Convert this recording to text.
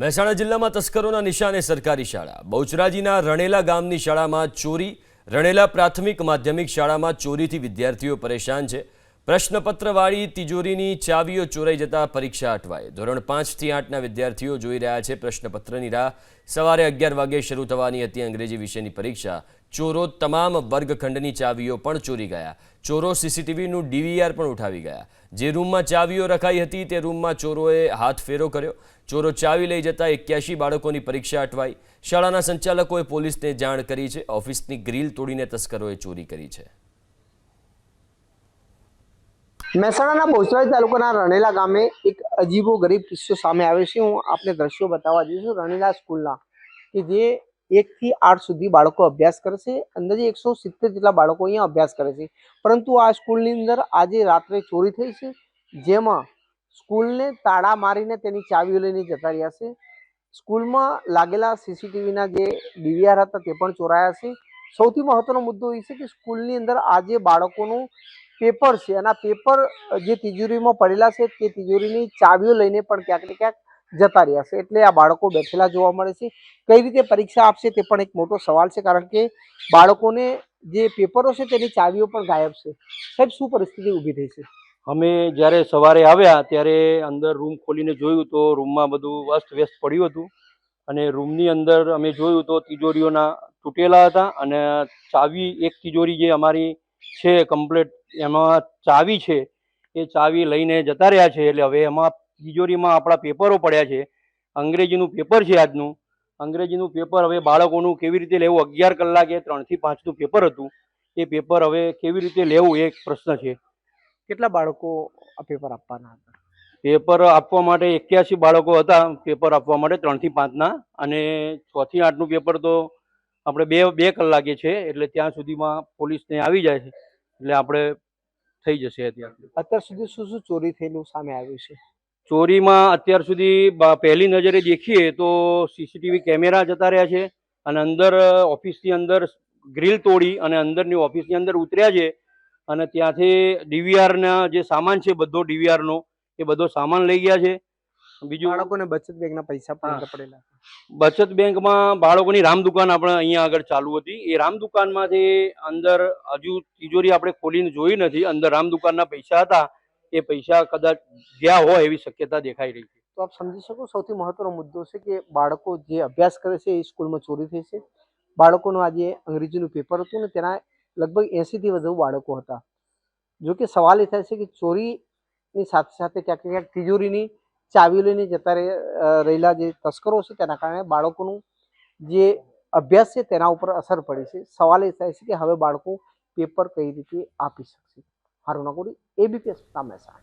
મહેસાણા જિલ્લામાં તસ્કરોના નિશાને સરકારી શાળા. બહુચરાજીના રણેલા ગામની શાળામાં ચોરી, રણેલા પ્રાથમિક માધ્યમિક શાળામાં ચોરીથી વિદ્યાર્થીઓ પરેશાન છે. પ્રશ્નપત્રવાળી તિજોરીની ચાવીઓ ચોરાઈ જતા પરીક્ષા અટવાય ધોરણ પાંચથી આઠના વિદ્યાર્થીઓ જોઈ રહ્યા છે પ્રશ્નપત્રની રાહ. સવારે અગિયાર વાગે શરૂ થવાની હતી અંગ્રેજી વિષયની પરીક્ષા. ચોરો તમામ વર્ગખંડની ચાવીઓ પણ ચોરી ગયા. ચોરો સીસીટીવીનું ડીવીઆર પણ ઉઠાવી ગયા. જે રૂમમાં ચાવીઓ રખાઈ હતી તે રૂમમાં ચોરોએ હાથ ફેરો કર્યો. ચોરો ચાવી લઈ જતા એક્યાસી બાળકોની પરીક્ષા અટવાઈ. શાળાના સંચાલકોએ પોલીસને જાણ કરી છે. ઓફિસની ગ્રીલ તોડીને તસ્કરોએ ચોરી કરી છે. મહેસાણાના બોસરાજ તાલુકાના રણેલા ગામે એક અજીબો ગરીબ કિસ્સો સામે આવ્યો છે. હું આપને દ્રશ્યો બતાવવા જઈશું રણેલા સ્કૂલના કે જે એકથી આઠ સુધી બાળકો અભ્યાસ કરે છે. અંદાજે એકસો સિત્તેર જેટલા બાળકો અહીંયા અભ્યાસ કરે છે. પરંતુ આ સ્કૂલની અંદર આજે રાત્રે ચોરી થઈ છે. જેમાં સ્કૂલને તાળા મારીને તેની ચાવીઓ લઈને જતા રહ્યા છે. સ્કૂલમાં લાગેલા સીસીટીવીના જે ડીવીઆર હતા તે પણ ચોરાયા છે. સૌથી મહત્વનો મુદ્દો એ છે કે સ્કૂલની અંદર આજે બાળકોનું પેપર છે. અને પેપર જે તિજોરીમાં પડેલા છે તે તિજોરીની ચાવીઓ લઈને પણ ક્યાંક ને ક્યાંક જતા રહ્યા છે. એટલે આ બાળકો બેઠેલા જોવા મળે છે. કઈ રીતે પરીક્ષા આપશે તે પણ એક મોટો સવાલ છે, કારણ કે બાળકોને જે પેપરો છે તેની ચાવીઓ પણ ગાયબ છે. સાહેબ, શું પરિસ્થિતિ ઊભી થઈ છે? અમે જ્યારે સવારે આવ્યા ત્યારે અંદર રૂમ ખોલીને જોયું તો રૂમમાં બધું અસ્ત વ્યસ્ત પડ્યું હતું. અને રૂમની અંદર અમે જોયું તો તિજોરીઓના તૂટેલા હતા અને ચાવી, એક તિજોરી જે અમારી છે, કમ્પ્લેટ એમાં ચાવી છે, એ ચાવી લઈને જતા રહ્યા છે. એટલે હવે એમાં તિજોરીમાં આપણા પેપરો પડ્યા છે. અંગ્રેજીનું પેપર છે આજનું. અંગ્રેજીનું પેપર હવે બાળકોનું કેવી રીતે લેવું? અગિયાર કલાકે ત્રણથી પાંચનું પેપર હતું. એ પેપર હવે કેવી રીતે લેવું એ પ્રશ્ન છે. કેટલા બાળકો આ પેપર આપવાના હતા? પેપર આપવા માટે એક્યાસી બાળકો હતા. પેપર આપવા માટે ત્રણથી પાંચના અને છથી આઠનું પેપર તો આપણે બે બે કલાકે છે. એટલે ત્યાં સુધીમાં પોલીસને આવી જાય છે. એટલે આપણે થઈ જશે અત્યારે અત્યાર સુધી શું શું ચોરી થયેલું સામે આવ્યું છે? ચોરીમાં અત્યાર સુધી પહેલી નજરે દેખીએ તો સીસીટીવી કેમેરા જતા રહ્યા છે અને અંદર ઓફિસની અંદર ગ્રીલ તોડી અને અંદરની ઓફિસની અંદર ઉતર્યા છે અને ત્યાંથી ડીવીઆરના જે સામાન છે બધો ડીવીઆરનો એ બધો સામાન લઈ ગયા છે. બીજું બાળકોને બચત બેંકના પૈસા પણ પડેલા. બચત બેંકમાં બાળકોની રામ દુકાન આપણે અહીંયા આગળ ચાલુ હતી. એ રામ દુકાનમાંથી અંદર હજુ તિજોરી આપણે ખોલીને જોઈ નથી. અંદર રામ દુકાનના પૈસા હતા. એ પૈસા કદાચ ગયા હોય એવી શક્યતા દેખાઈ રહી છે. તો આપ સમજી શકો સૌથી મહત્વનો મુદ્દો છે કે બાળકો જે અભ્યાસ કરે છે એ સ્કૂલમાં ચોરી થઈ છે. બાળકોનું આજે અંગ્રેજીનું પેપર હતું ને તેના લગભગ એંસીથી વધુ બાળકો હતા. જો કે સવાલ એ થાય છે કે ચોરીની સાથે સાથે ક્યાંક ક્યાંક તિજોરીની ચાવી લઈને જતા રહે- રહેલા જે તસ્કરો છે તેના કારણે બાળકોનું જે અભ્યાસ છે તેના ઉપર અસર પડી છે. સવાલ એ થાય છે કે હવે બાળકો પેપર કઈ રીતે આપી શકશે? හරුණකුඩි ABPS තම්මැසා